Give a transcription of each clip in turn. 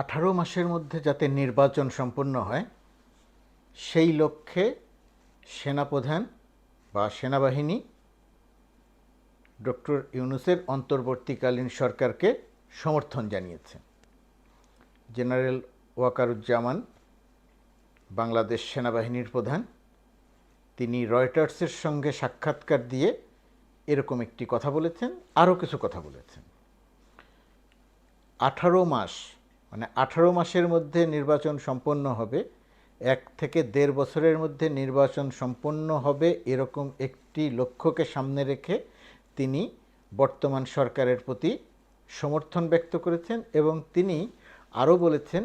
আঠারো মাসের মধ্যে যাতে নির্বাচন সম্পন্ন হয়, সেই লক্ষ্যে সেনাপ্রধান বা সেনাবাহিনী ডক্টর ইউনুসের অন্তর্বর্তীকালীন সরকারকে সমর্থন জানিয়েছে। জেনারেল ওয়াকারুজ্জামান, বাংলাদেশ সেনাবাহিনীর প্রধান, তিনি রয়টার্সের সঙ্গে সাক্ষাৎকার দিয়ে এরকম একটি কথা বলেছেন, আরও কিছু কথা বলেছেন। আঠারো মাস মানে আঠারো মাসের মধ্যে নির্বাচন সম্পন্ন হবে, এক থেকে দেড় বছরের মধ্যে নির্বাচন সম্পন্ন হবে এরকম একটি লক্ষ্যকে সামনে রেখে তিনি বর্তমান সরকারের প্রতি সমর্থন ব্যক্ত করেছেন এবং তিনি আরও বলেছেন,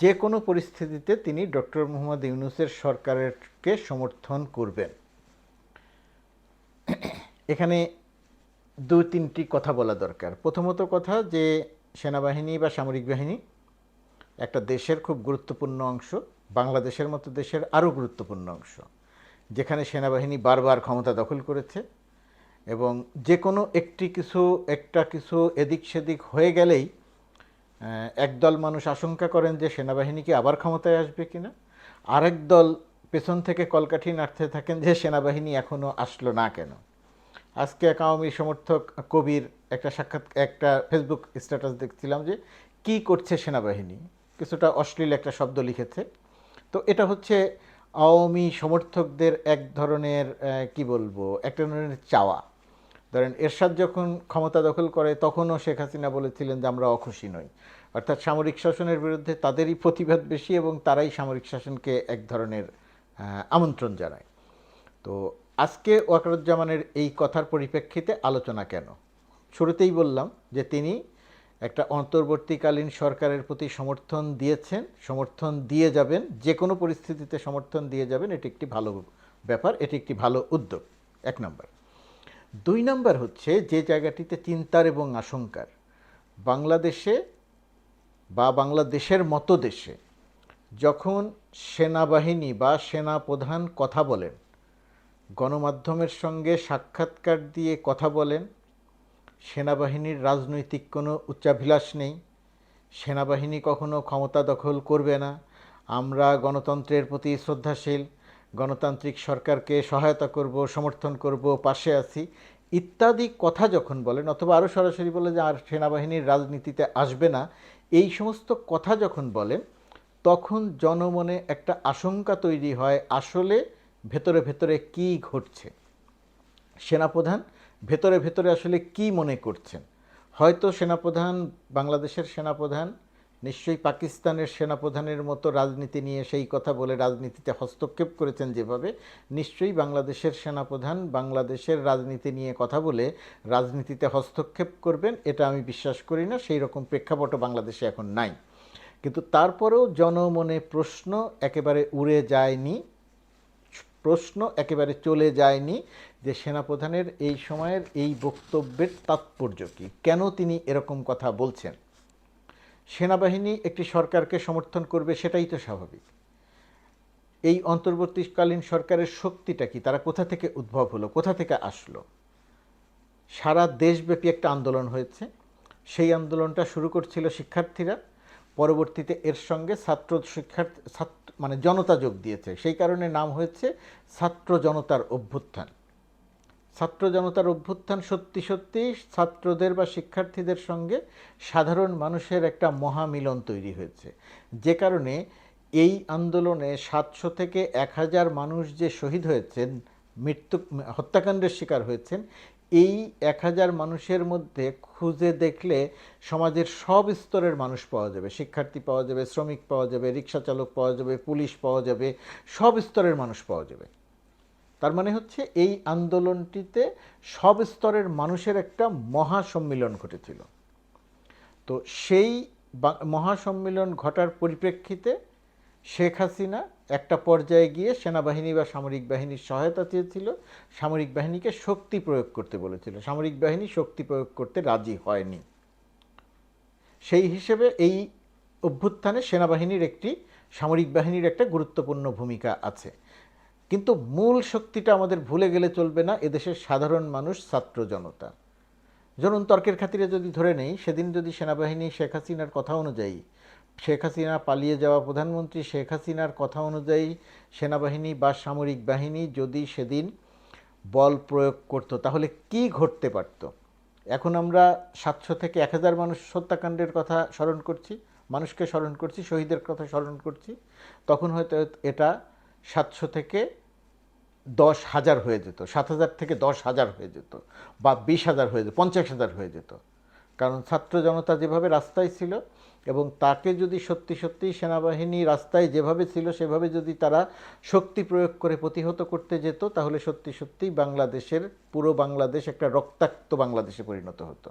যে কোনো পরিস্থিতিতে তিনি ডক্টর মোহাম্মদ ইউনুসের সরকারকে সমর্থন করবেন। এখানে দু তিনটি কথা বলা দরকার। প্রথমত কথা যে সেনাবাহিনী বা সামরিক বাহিনী একটা দেশের খুব গুরুত্বপূর্ণ অংশ, বাংলাদেশের মতো দেশের আরও গুরুত্বপূর্ণ অংশ, যেখানে সেনাবাহিনী বারবার ক্ষমতা দখল করেছে এবং যে কোনো একটি কিছু, একটা কিছু এদিক সেদিক হয়ে গেলেই একদল মানুষ আশঙ্কা করেন যে সেনাবাহিনী কি আবার ক্ষমতায় আসবে কিনা আরেক দল পেছন থেকে কলকাঠি নাড়তে থাকেন যে সেনাবাহিনী এখনও আসলো না কেন। আজকে এক আওয়ামী সমর্থক কবির একটা সাক্ষাৎ, একটা ফেসবুক স্ট্যাটাস দেখছিলাম যে কি করছে সেনাবাহিনী। কিছুটা অশ্লীল একটা শব্দ লিখেছে। তো এটা হচ্ছে আওয়ামী সমর্থকদের এক ধরনের কি বলব, একটা ধরনের চাওয়া। ধরেন এরশাদ যখন ক্ষমতা দখল করে, তখনও শেখ হাসিনা বলেছিলেন যে আমরা অখুশি নই। অর্থাৎ সামরিক শাসনের বিরুদ্ধে তাদেরই প্রতিবাদ বেশি এবং তারাই সামরিক শাসনকে এক ধরনের আমন্ত্রণ জানায়। তো আজকে ওয়াকারুজ্জামানের এই কথার পরিপ্রেক্ষিতে আলোচনা কেন? শুরুতেই বললাম যে তিনি একটা অন্তর্বর্তীকালীন সরকারের প্রতি সমর্থন দিয়েছেন, সমর্থন দিয়ে যাবেন, যে কোনো পরিস্থিতিতে সমর্থন দিয়ে যাবেন, এটি একটি ভালো ব্যাপার, এটি একটি ভালো উদ্যোগ। এক নম্বর। দুই নম্বর হচ্ছে যে জায়গাটিতে চিন্তার এবং আশঙ্কার। বাংলাদেশে বা বাংলাদেশের মতো দেশে যখন সেনাবাহিনী বা সেনা প্রধান কথা বলেন গণমাধ্যমের সঙ্গে সাক্ষাৎকার দিয়ে কথা বলেন। সেনাবাহিনীর রাজনৈতিক কোনো উচ্চাভিলাষ নেই। সেনাবাহিনী কখনো ক্ষমতা দখল করবে না। আমরা গণতন্ত্রের প্রতি শ্রদ্ধাশীল। গণতান্ত্রিক সরকারকে সহায়তা করব, সমর্থন করব, পাশে আছি। ইত্যাদি কথা যখন বলেন অথবা আরও সরাসরি বলে যে, আর সেনাবাহিনীর রাজনীতিতে আসবে না। এই সমস্ত কথা যখন বলেন, তখন জনমনে একটা আশঙ্কা তৈরি হয়। আসলে ভেতরে ভেতরে কী ঘটছে? সেনাপ্রধান, ভেতরে ভেতরে আসলে কি মনে করছেন? হয়তো সেনাপ্রধান, বাংলাদেশের সেনাপ্রধান, নিশ্চয়ই পাকিস্তানের সেনাপ্রধানের মতো রাজনীতি নিয়ে সেই কথা বলে রাজনীতিতে হস্তক্ষেপ করেছেন যেভাবে, নিশ্চয়ই বাংলাদেশের সেনাপ্রধান, বাংলাদেশের রাজনীতি নিয়ে কথা বলে রাজনীতিতে হস্তক্ষেপ করবেন, এটা আমি বিশ্বাস করি না, সেই রকম প্রেক্ষাপটও বাংলাদেশে এখন নাই। কিন্তু তারপরেও জনমনে প্রশ্ন একেবারে উড়ে যায়নি। প্রশ্ন একেবারে চলে যায়নি যে সেনাপ্রধানের এই সময়ের এই বক্তব্যের তাৎপর্য কী? কেন তিনি এরকম কথা বলছেন? সেনাবাহিনী একটি সরকারকে সমর্থন করবে সেটাই তো স্বাভাবিক। এই অন্তর্বর্তীকালীন সরকারের শক্তিটা কি? তারা কোথা থেকে উদ্ভব হলো? কোথা থেকে আসলো? সারা দেশব্যাপী একটা আন্দোলন হয়েছে। সেই আন্দোলনটা শুরু করছিল শিক্ষার্থীরা। পরবর্তীতে এর সঙ্গে ছাত্র শিক্ষার্থী, ছাত্র মানে জনতা যোগ দিয়েছে। সেই কারণে নাম হয়েছে ছাত্র জনতার অভ্যুত্থান। ছাত্র জনতার অভ্যুত্থান সত্যি সত্যি ছাত্রদের বা শিক্ষার্থীদের সঙ্গে সাধারণ মানুষের একটা মহামিলন তৈরি হয়েছে। যে কারণে এই আন্দোলনে সাতশো থেকে এক হাজার মানুষ যে শহীদ হয়েছেন, মৃত্যু, হত্যাকাণ্ডের শিকার হয়েছেন এই এক হাজার মানুষের মধ্যে খুঁজে দেখলে সমাজের সব স্তরের মানুষ পাওয়া যাবে। শিক্ষার্থী পাওয়া যাবে, শ্রমিক পাওয়া যাবে, রিক্সা চালক পাওয়া যাবে, পুলিশ পাওয়া যাবে, সব স্তরের মানুষ পাওয়া যাবে। তার মানে হচ্ছে এই আন্দোলনটিতে সব স্তরের মানুষের একটা মহাসম্মিলন ঘটেছিল। তো সেই মহাসম্মিলন ঘটার পরিপ্রেক্ষিতে শেখ হাসিনা একটা পর্যায়ে গিয়ে সেনাবাহিনী বা সামরিক বাহিনীর সহায়তা চেয়েছিল। সামরিক বাহিনীকে শক্তি প্রয়োগ করতে বলেছিল। সামরিক বাহিনী শক্তি প্রয়োগ করতে রাজি হয়নি। সেই হিসেবে এই অভ্যুত্থানে সেনাবাহিনীর একটি, সামরিক বাহিনীর একটা গুরুত্বপূর্ণ ভূমিকা আছে। কিন্তু মূল শক্তিটা আমাদের ভুলে গেলে চলবে না, এদেশের সাধারণ মানুষ, ছাত্র জনতা। ধরুন তর্কের খাতিরে যদি ধরে নেই, সেদিন যদি সেনাবাহিনী শেখ হাসিনার কথা অনুযায়ী শেখ হাসিনা পালিয়ে যাওয়া প্রধানমন্ত্রী শেখ হাসিনার কথা অনুযায়ী সেনাবাহিনী বা সামরিক বাহিনী যদি সেদিন বল প্রয়োগ করতো, তাহলে কি ঘটতে পারত? এখন আমরা সাতশো থেকে এক হাজার মানুষ হত্যাকাণ্ডের কথা স্মরণ করছি, মানুষকে স্মরণ করছি, শহীদের কথা স্মরণ করছি, তখন হয়তো এটা সাতশো থেকে দশ হাজার হয়ে যেত, সাত হাজার থেকে দশ হাজার হয়ে যেত বা বিশ হাজার হয়ে যেত, পঞ্চাশ হাজার হয়ে যেত। কারণ ছাত্র জনতা যেভাবে রাস্তায় ছিল এবং তাকে যদি সত্যি সত্যি সেনাবাহিনী রাস্তায় যেভাবে ছিল, সেভাবে যদি তারা শক্তি প্রয়োগ করে প্রতিহত করতে যেত, তাহলে সত্যি সত্যি বাংলাদেশের, পুরো বাংলাদেশ একটা রক্তাক্ত বাংলাদেশে পরিণত হতো।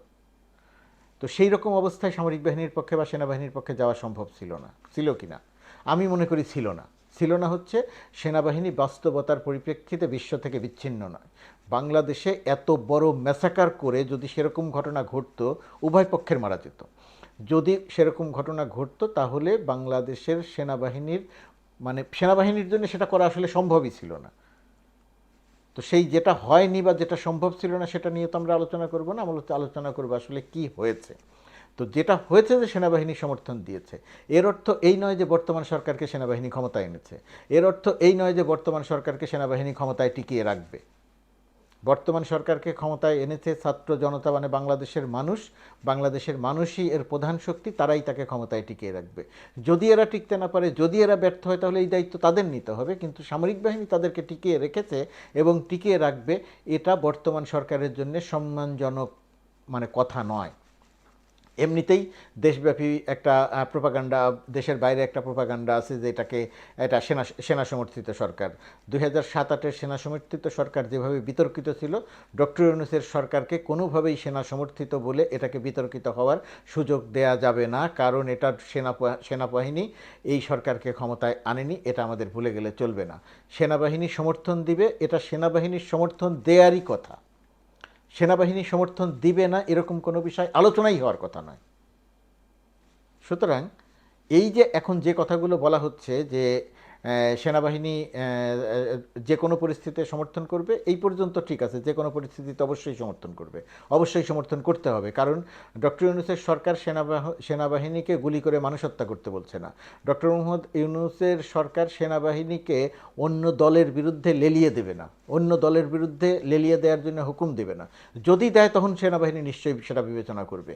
তো সেই রকম অবস্থায় সামরিক বাহিনীর পক্ষে বা সেনাবাহিনীর পক্ষে যাওয়া সম্ভব ছিল না, ছিল কি না আমি মনে করি ছিল না। ছিল না হচ্ছে, সেনাবাহিনী বাস্তবতার পরিপ্রেক্ষিতে বিশ্ব থেকে বিচ্ছিন্ন নয়। বাংলাদেশে এত বড় ম্যাসাকার করে যদি সেরকম ঘটনা ঘটতো, উভয় পক্ষের মারা যেত। যদি সেরকম ঘটনা ঘটতো, তাহলে বাংলাদেশের সেনাবাহিনীর মানে সেনাবাহিনীর জন্য সেটা করা আসলে সম্ভবই ছিল না। তো সেই যেটা হয়নি বা যেটা সম্ভব ছিল না, সেটা নিয়ে তো আমরা আলোচনা করব না। আমরা আলোচনা করব আসলে কি হয়েছে। তো যেটা হয়েছে যে সেনাবাহিনী সমর্থন দিয়েছে। এর অর্থ এই নয় যে বর্তমান সরকারকে সেনাবাহিনী ক্ষমতায় এনেছে। এর অর্থ এই নয় যে বর্তমান সরকারকে সেনাবাহিনী ক্ষমতায় টিকিয়ে রাখবে। বর্তমান সরকারকে ক্ষমতায় এনেছে ছাত্র জনতা মানে বাংলাদেশের মানুষ। বাংলাদেশের মানুষই এর প্রধান শক্তি, তারাই তাকে ক্ষমতায় টিকিয়ে রাখবে। যদি এরা টিকতে না পারে, যদি এরা ব্যর্থ হয়, তাহলে এই দায়িত্ব তাদের নিতে হবে। কিন্তু সামরিক বাহিনী তাদেরকে টিকিয়ে রেখেছে এবং টিকিয়ে রাখবে, এটা বর্তমান সরকারের জন্য সম্মানজনক মানে কথা নয়। এমনিতেই দেশব্যাপী একটা প্রোপাগান্ডা দেশের বাইরে একটা প্রোপাগান্ডা আছে যে এটাকে এটা সেনা সেনা সমর্থিত সরকার। দুই হাজার সাত আটের সেনা সমর্থিত সরকার যেভাবে বিতর্কিত ছিল, ডক্টর ইউনুসের সরকারকে কোনোভাবেই সেনা সমর্থিত বলে এটাকে বিতর্কিত হওয়ার সুযোগ দেয়া যাবে না, কারণ এটা সেনা, সেনাবাহিনী এই সরকারকে ক্ষমতায় আনেনি, এটা আমাদের ভুলে গেলে চলবে না। সেনাবাহিনী সমর্থন দিবে, এটা সেনাবাহিনীর সমর্থন দেয়ারই কথা। সেনাবাহিনী সমর্থন দিবে না এরকম কোনো বিষয়, আলোচনাই হওয়ার কথা নয়। সুতরাং এই যে এখন যে কথাগুলো বলা হচ্ছে যে সেনাবাহিনী যে কোনো পরিস্থিতিতে সমর্থন করবে, এই পর্যন্ত ঠিক আছে, যে কোনো পরিস্থিতিতে অবশ্যই সমর্থন করবে। অবশ্যই সমর্থন করতে হবে, কারণ ডক্টর ইউনুসের সরকার সেনাবাহ, সেনাবাহিনীকে গুলি করে মানুষ হত্যা করতে বলছে না। ডক্টর মোহাম্মদ ইউনুসের সরকার সেনাবাহিনীকে অন্য দলের বিরুদ্ধে লেলিয়ে দেবে না, অন্য দলের বিরুদ্ধে লেলিয়ে দেওয়ার জন্য হুকুম দেবে না। যদি দেয়, তখন সেনাবাহিনী নিশ্চয়ই সেটা বিবেচনা করবে।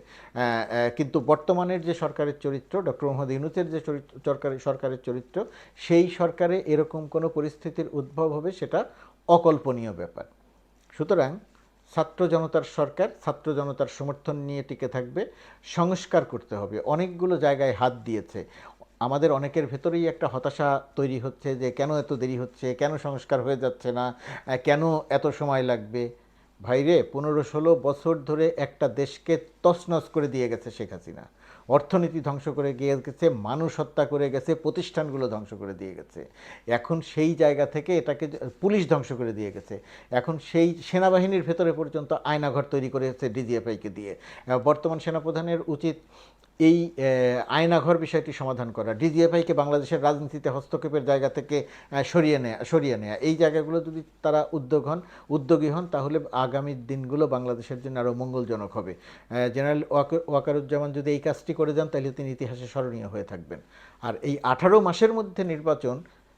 কিন্তু বর্তমানের যে সরকারের চরিত্র, ডক্টর মোহাম্মদ ইউনুসের যে সরকারের সরকারের চরিত্র, সেই সরকারে এরকম কোনো পরিস্থিতির উদ্ভব হবে সেটা অকল্পনীয় ব্যাপার। সুতরাং ছাত্র জনতার সরকার, ছাত্র জনতার সমর্থন নিয়ে টিকে থাকবে, সংস্কার করতে হবে। অনেকগুলো জায়গায় হাত দিয়েছে। আমাদের অনেকের ভেতরেই একটা হতাশা তৈরি হচ্ছে যে কেন এত দেরি হচ্ছে, কেন সংস্কার হয়ে যাচ্ছে না কেন এত সময় লাগবে? ভাইরে, পনেরো ষোলো বছর ধরে একটা দেশকে তছনছ করে দিয়ে গেছে শেখ হাসিনা। অর্থনীতি ধ্বংস করে গিয়ে গেছে মানুষ হত্যা করে গেছে, প্রতিষ্ঠানগুলো ধ্বংস করে দিয়ে গেছে। এখন সেই জায়গা থেকে এটাকে পুলিশ ধ্বংস করে দিয়ে গেছে। এখন সেই সেনাবাহিনীর ভেতরে পর্যন্ত আয়নাঘর তৈরি করেছে ডিজিএফআইকে দিয়ে। বর্তমান সেনাপ্রধানের উচিত এই আয়নাঘর বিষয়টি সমাধান করা, ডিজিএফআইকে বাংলাদেশের রাজনীতিতে হস্তক্ষেপের জায়গা থেকে সরিয়ে নেয়া সরিয়ে নেয়া, এই জায়গাগুলো যদি তারা উদ্যোগ হন, উদ্যোগী হন, তাহলে আগামী দিনগুলো বাংলাদেশের জন্য আরও মঙ্গলজনক হবে। জেনারেল ওয়াকারুজ্জামান যদি এই কাজটি করে যান, তাহলে তিনি ইতিহাসে স্মরণীয় হয়ে থাকবেন। আর এই আঠারো মাসের মধ্যে নির্বাচন,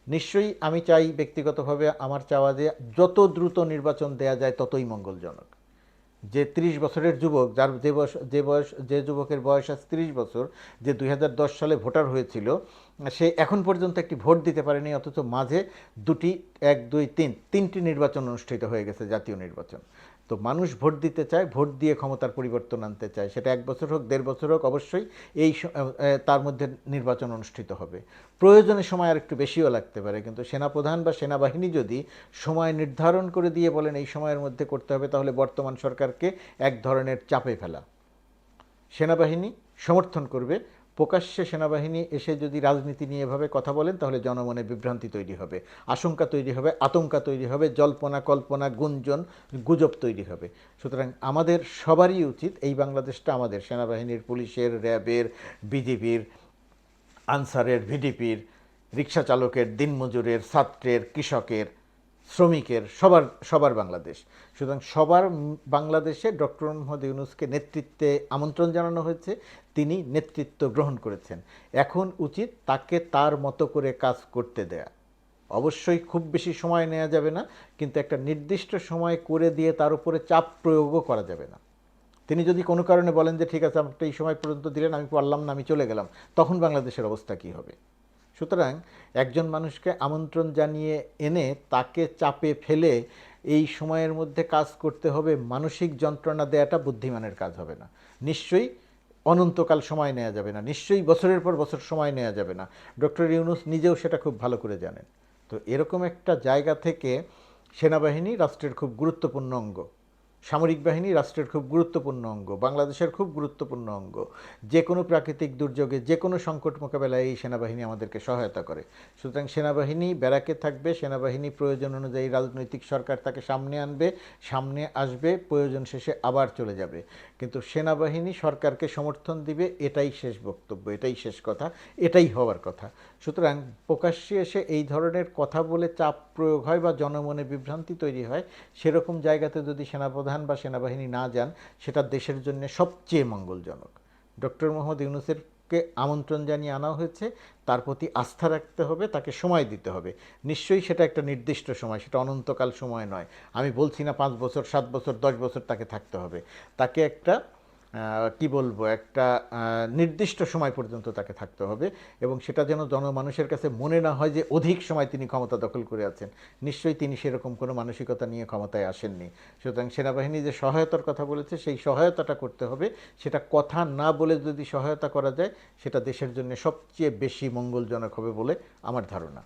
নিশ্চয়ই আমি চাই ব্যক্তিগতভাবে আমার চাওয়া যে যত দ্রুত নির্বাচন দেয়া যায়, ততই মঙ্গলজনক। যে ত্রিশ বছরের যুবক, যার যে বয়স যে বয়স, যে যুবকের বয়স আছে ত্রিশ বছর, যে দুই হাজার দশ সালে ভোটার হয়েছিল, সে এখন পর্যন্ত একটি ভোট দিতে পারেনি, অথচ মাঝে দুটি, এক, দুই, তিন, তিনটি নির্বাচন অনুষ্ঠিত হয়ে গেছে জাতীয় নির্বাচন। তো মানুষ ভোট দিতে চায়, ভোট দিয়ে ক্ষমতার পরিবর্তন আনতে চায়। সেটা এক বছর হোক, দেড় বছর হোক, অবশ্যই এই তার মধ্যে নির্বাচন অনুষ্ঠিত হবে। প্রয়োজনে সময় আর একটু বেশিও লাগতে পারে, কিন্তু সেনাপ্রধান বা সেনাবাহিনী যদি সময় নির্ধারণ করে দিয়ে বলেন এই সময়ের মধ্যে করতে হবে, তাহলে বর্তমান সরকারকে এক ধরনের চাপে ফেলা। সেনাবাহিনী সমর্থন করবে প্রকাশ্যে সেনাবাহিনী এসে যদি রাজনীতি নিয়ে এভাবে কথা বলেন, তাহলে জনমনে বিভ্রান্তি তৈরি হবে, আশঙ্কা তৈরি হবে, আতঙ্কা তৈরি হবে, জল্পনা, কল্পনা, গুঞ্জন, গুজব তৈরি হবে। সুতরাং আমাদের সবারই উচিত এই বাংলাদেশটা আমাদের, সেনাবাহিনীর, পুলিশের, র্যাবের, বিজিবির, আনসারের, ভিডিপির, রিক্সা চালকের, দিনমজুরের, ছাত্রের, কৃষকের শ্রমিকের, সবার সবার বাংলাদেশ। সুতরাং সবার বাংলাদেশে ডক্টর মোহাম্মদ ইউনুসকে নেতৃত্বে আমন্ত্রণ জানানো হয়েছে, তিনি নেতৃত্ব গ্রহণ করেছেন। এখন উচিত তাকে তার মতো করে কাজ করতে দেয়া। অবশ্যই খুব বেশি সময় নেওয়া যাবে না, কিন্তু একটা নির্দিষ্ট সময় করে দিয়ে তার উপরে চাপ প্রয়োগও করা যাবে না। তিনি যদি কোনো কারণে বলেন যে, ঠিক আছে আমাকে এই সময় পর্যন্ত দিলেন, আমি পারলাম না, আমি চলে গেলাম তখন বাংলাদেশের অবস্থা কী হবে? সুতরাং একজন মানুষকে আমন্ত্রণ জানিয়ে এনে তাকে চাপে ফেলে এই সময়ের মধ্যে কাজ করতে হবে, মানসিক যন্ত্রণা দেওয়াটা বুদ্ধিমানের কাজ হবে না। নিশ্চয়ই অনন্তকাল সময় নেওয়া যাবে না, নিশ্চয়ই বছরের পর বছর সময় নেওয়া যাবে না। ডক্টর ইউনুস নিজেও সেটা খুব ভালো করে জানেন। তো এরকম একটা জায়গা থেকে সেনাবাহিনী রাষ্ট্রের খুব গুরুত্বপূর্ণ অঙ্গ। সামরিক বাহিনী রাষ্ট্রের খুব গুরুত্বপূর্ণ অঙ্গ, বাংলাদেশের খুব গুরুত্বপূর্ণ অঙ্গ। যে কোনো প্রাকৃতিক দুর্যোগে, যে কোনো সংকট মোকাবেলায় এই সেনাবাহিনী আমাদেরকে সহায়তা করে। সুতরাং সেনাবাহিনী ব্যারাকে থাকবে, সেনাবাহিনী প্রয়োজন অনুযায়ী রাজনৈতিক সরকার তাকে সামনে আনবে, সামনে আসবে, প্রয়োজন শেষে আবার চলে যাবে। কিন্তু সেনাবাহিনী সরকারকে সমর্থন দিবে, এটাই শেষ বক্তব্য, এটাই শেষ কথা, এটাই হওয়ার কথা। সুতরাং প্রকাশ্যে এসে এই ধরনের কথা বলে চাপ প্রয়োগ হয় বা জনমনে বিভ্রান্তি তৈরি হয়, সেরকম জায়গাতে যদি সেনাপ্রধান বা সেনাবাহিনী না যান, সেটা দেশের জন্য সবচেয়ে মঙ্গলজনক। ডক্টর মোহাম্মদ ইউনুসেরকে আমন্ত্রণ জানিয়ে আনা হয়েছে, তার প্রতি আস্থা রাখতে হবে, তাকে সময় দিতে হবে। নিশ্চয়ই সেটা একটা নির্দিষ্ট সময়, সেটা অনন্তকাল সময় নয়। আমি বলছি না পাঁচ বছর, সাত বছর, দশ বছর তাকে থাকতে হবে। তাকে একটা কি বলব, একটা নির্দিষ্ট সময় পর্যন্ত তাকে থাকতে হবে এবং সেটা যেন জনমানুষের কাছে মনে না হয় যে অধিক সময় তিনি ক্ষমতা দখল করে আছেন। নিশ্চয়ই তিনি সেরকম কোনো মানসিকতা নিয়ে ক্ষমতায় আসেননি। সুতরাং সেনাবাহিনী যে সহায়তার কথা বলেছে, সেই সহায়তাটা করতে হবে। সেটা কথা না বলে যদি সহায়তা করা যায়, সেটা দেশের জন্য সবচেয়ে বেশি মঙ্গলজনক হবে বলে আমার ধারণা।